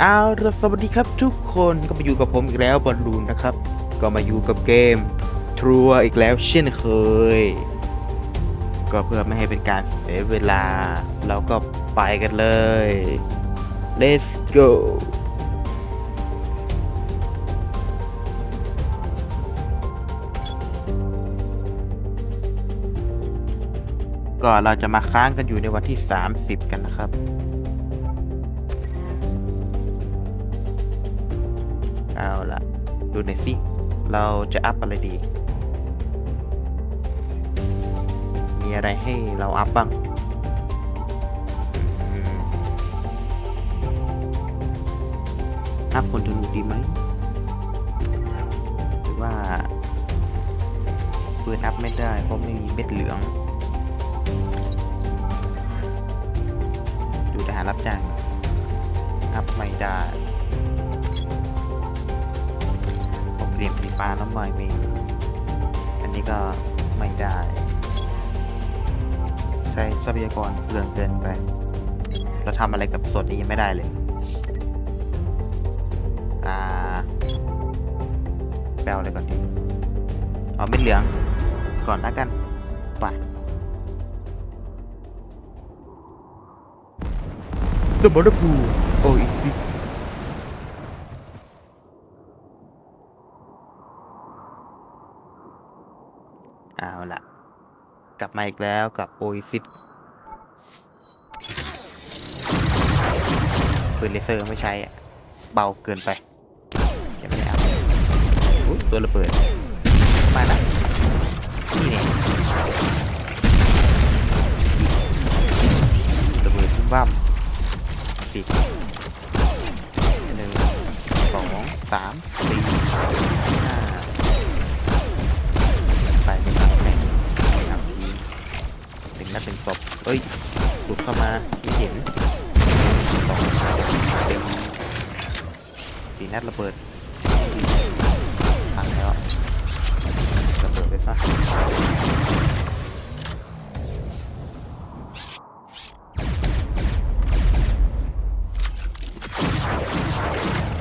เอาละสวัสดีครับทุกคนก็มาอยู่กับผมอีกแล้วบอลลูนนะครับ ก็มาอยู่กับเกมทรัวอีกแล้วเช่นเคย ก็เพื่อไม่ให้เป็นการเสียเวลา เราก็ไปกันเลย let's go ก็เราจะมาค้างกันอยู่ในวันที่ 30 กันนะครับ เอาละดูหน่อยสิ เราจะอัพอะไรดี มีอะไรให้เราอัพบ้างอัพคนดูดีไหมหรือว่าปืนอัพไม่ได้ เพราะไม่มีเม็ดเหลือง ดูทหารรับจ้างอัพไม่ได้ เปลี่ยนสีฟ้าแล้วไม่มีอันนี้ก็ไม่ได้ ใช้ทรัพยากรเปลืองเกินไป เราทำอะไรกับส่วนนี้ยังไม่ได้เลย อ่าแปลอะไรก่อนดีเอาเม็ดเหลืองก่อนละกันไป The Mother Pool โอ้ย เอาละกลับมาอีกแล้วกับโอซิสปืนเลเซอร์ไม่ใช้อะเบาเกินไปยังไม่ได้เอาตัวระเบิด มานะนี่เนี่ยระเบิดพุ่มบ้ามสี่หนึ่งสองสามสี่ห้าไปไม่นับแม่งไม่นับทีห นึ่งนัดหนึ่งศพเอ้ยหลุดเข้ามาไม่เห็นสองเต็มสี่นัดระเบิดพังแล้วระเบิดไปซะ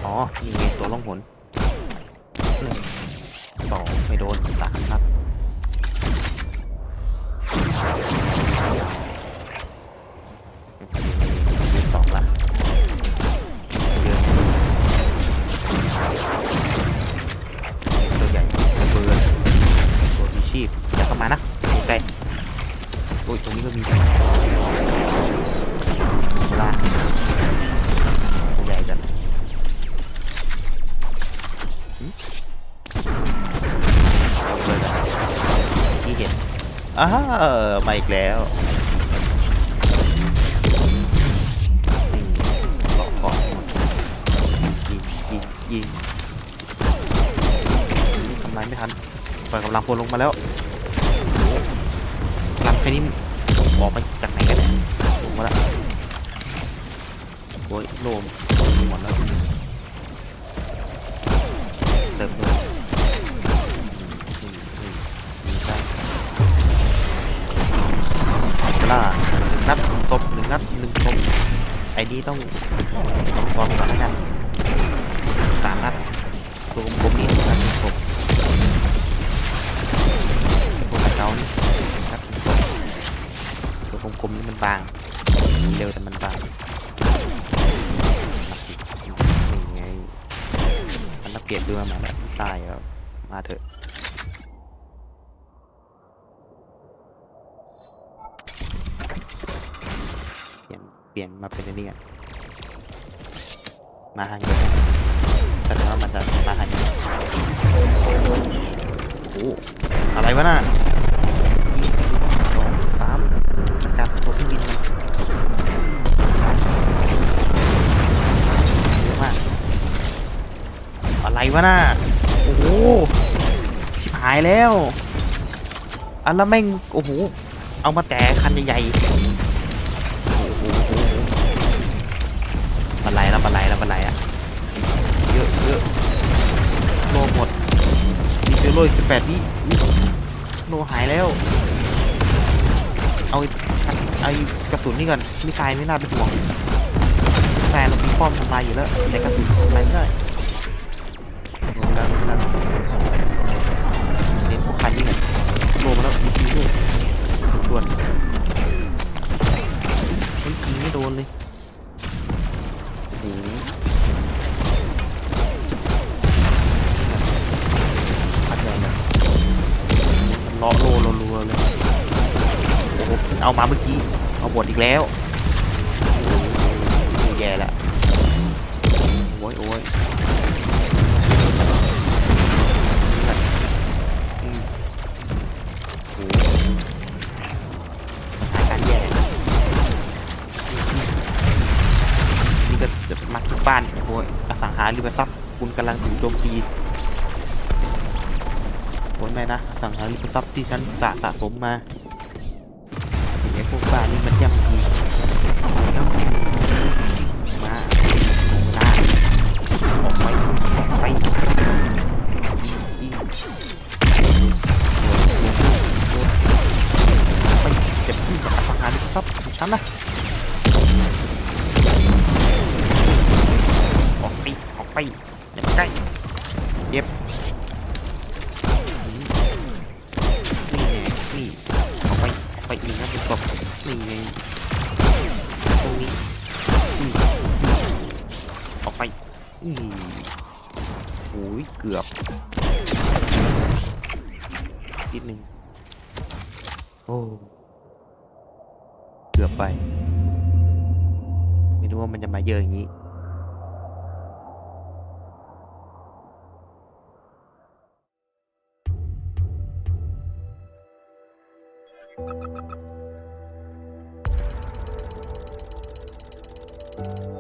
อ๋อนี่ไงตัวล่องหนสองไม่โดนสามนัด รงนี้ก็มีวลาใหญ่จัดเลยนะที่เห็นอ้ามาอีกแล้วหลอกก่อนยิงยิงยิงทำไรไม่ทันปล่อยกำลังพลลงมาแล้วกำลังแค่นี้ ออกไปจากไหนกันเนี่ยลงมาแล้วโอ้ยโลมหมดแล้วเติมด้วยอืมอืมอืมได้กล้าหนึ่งนัดหนึ่งตบหนึ่งนัดหนึ่งตบไอ้นี่ต้องต้องกองก่อนแล้วกันสามนัดตัวกลมนี่หนึ่งนัดหนึ่งตบพวเจ้านี่ กลมๆนี่มันบาง เร็วแต่มันบางนี่ไงมันมาเปลี่ยนเรือมาแล้วตายแล้วมาเถอะเปลี่ยนเปลี่ยนมาเป็นนนี้กันมาทางนี้แสดงว่ามันจะมาทางนี้โอ้อะไรวะน่ะ วะน่ะโอ้โหชิบหายแล้ว อันล้วแม่งโอ้โหเอามาแต่คันใหญ่ๆโอ้โหโอ้โหบันไลแล้วบันไลแล้วบันไลอะเยอะเยอะโลหมดมีเจอโลอีกสิบแปดวิอุ๊ยโลหายแล้ว เอาไอ้ไอกระสุนนี่ก่อนม่ตายไม่น่าเป็นห่วงแต่เรามีป้อมป้อมทำลายอยู่แล้วแต่กระสุนทำลายไม่ได้ เอามาเมื่อกี้ เอาบทอีกแล้วแย่ละโอ้ยโอ้ยมโอ้ยสถานการแย่นะนี่ก็จะมักทุกบ้านโอ้ยอสังหาริมทรัพย์คุณกำลังถูกโจมตีโอ้ยไม่นะสังหาริมทรัพย์ที่ฉันสะสะสมมา นนี่มันย่ำยีย่ำยีมาหน้าออกไปไปยิงไปเจ็บที่จะสังหารครับฉันนะออกไปออกไปอย่ามาใกล้เจ็บนี่ไงนี่ออกไปออกไปอีกนะเป็นศพ นี่ไงตรงนี้อืมออกไปอืมโอ้ยเกือบนิดนึงโอ้เกือบไป ไม่รู้ว่ามันจะมาเยอะอย่างนี้เ Thank you.